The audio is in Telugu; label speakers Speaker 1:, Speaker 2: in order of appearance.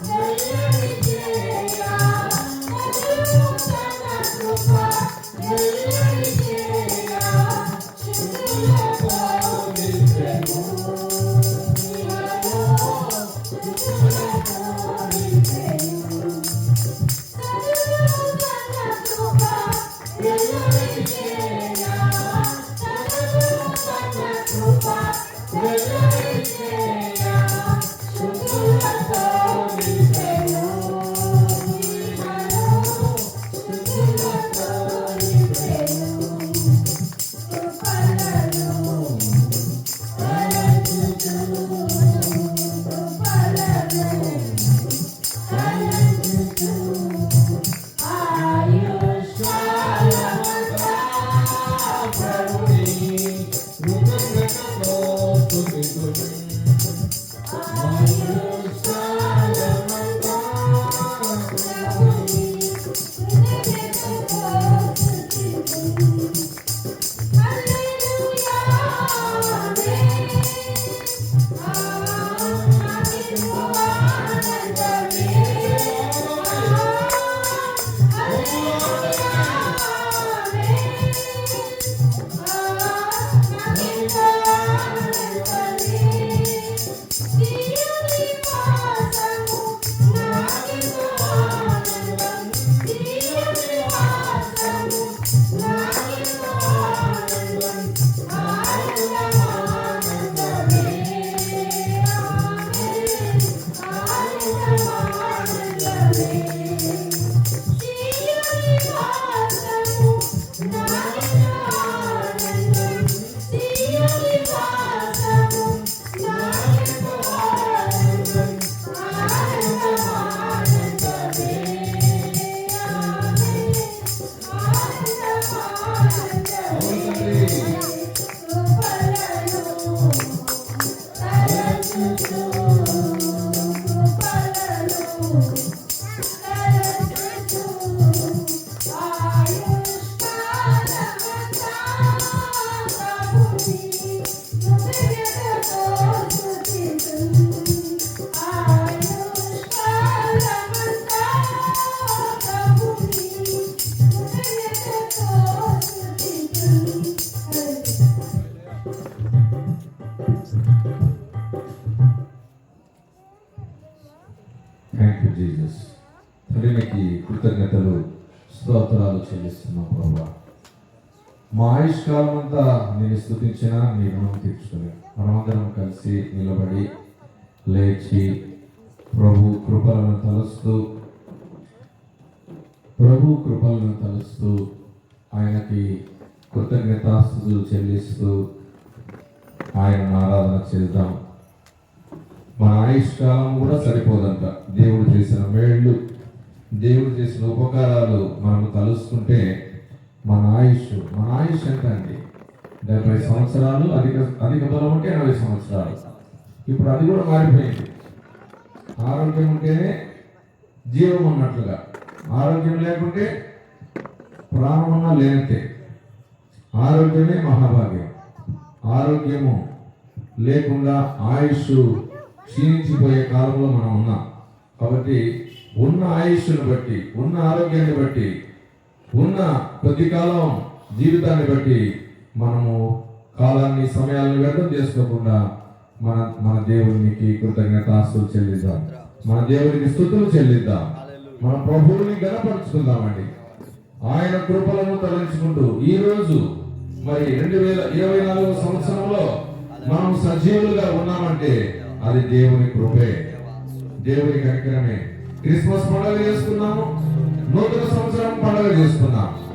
Speaker 1: Master. జీజస్ తండ్రికి కృతజ్ఞతలు స్తోత్రాలు చెల్లిస్తున్నాం ప్రభా. మా ఆయుష్కాలం అంతా నేను స్థుతించిన నీ రుణం తీర్చుకుని మనమందరం కలిసి నిలబడి లేచి ప్రభు కృపలను తలుస్తూ ప్రభు కృపలను తలుస్తూ ఆయనకి కృతజ్ఞతాస్తులు చెల్లిస్తూ ఆయన ఆరాధన చేద్దాం. ఆయుష్కాలం కూడా సరిపోదంట. దేవుడు చేసిన మేళ్ళు
Speaker 2: దేవుడు చేసిన ఉపకారాలు మనం తలుసుకుంటే మన ఆయుష్ మన ఆయుష్ ఎంత అండి డెబ్బై సంవత్సరాలు అధిక అధిక బలం ఉంటే ఎనభై సంవత్సరాలు. ఇప్పుడు అది కూడా మారిపోయింది. ఆరోగ్యం ఉంటేనే జీవం అన్నట్లుగా ఆరోగ్యం లేకుంటే ప్రాణమన్నా లేనట్టే ఆరోగ్యమే మహాభాగ్యం. ఆరోగ్యము లేకుండా ఆయుష్ క్షీణించిపోయే కాలంలో మనం ఉన్నాం. కాబట్టి ఉన్న ఆయుష్ను బట్టి ఉన్న ఆరోగ్యాన్ని బట్టి ఉన్న కొద్ది కాలం జీవితాన్ని బట్టి మనము కాలాన్ని సమయాలను వ్యర్థం చేసుకోకుండా మన మన దేవునికి కృతజ్ఞతాస్తులు చెల్లిద్దాం. మన దేవునికి స్థుతులు చెల్లిద్దాం. మన ప్రభువుని గణపరుచుకుందామండి. ఆయన కృపలను తలంచుకుంటూ ఈ రోజు మరి రెండు వేల ఇరవై నాలుగు సంవత్సరంలో మనం సజీవులుగా ఉన్నామంటే అది దేవుని కృపే. దేవుని కనికరమే. క్రిస్మస్ పండుగ చేసుకున్నాము. నూతన సంవత్సరం పండుగ చేసుకున్నాం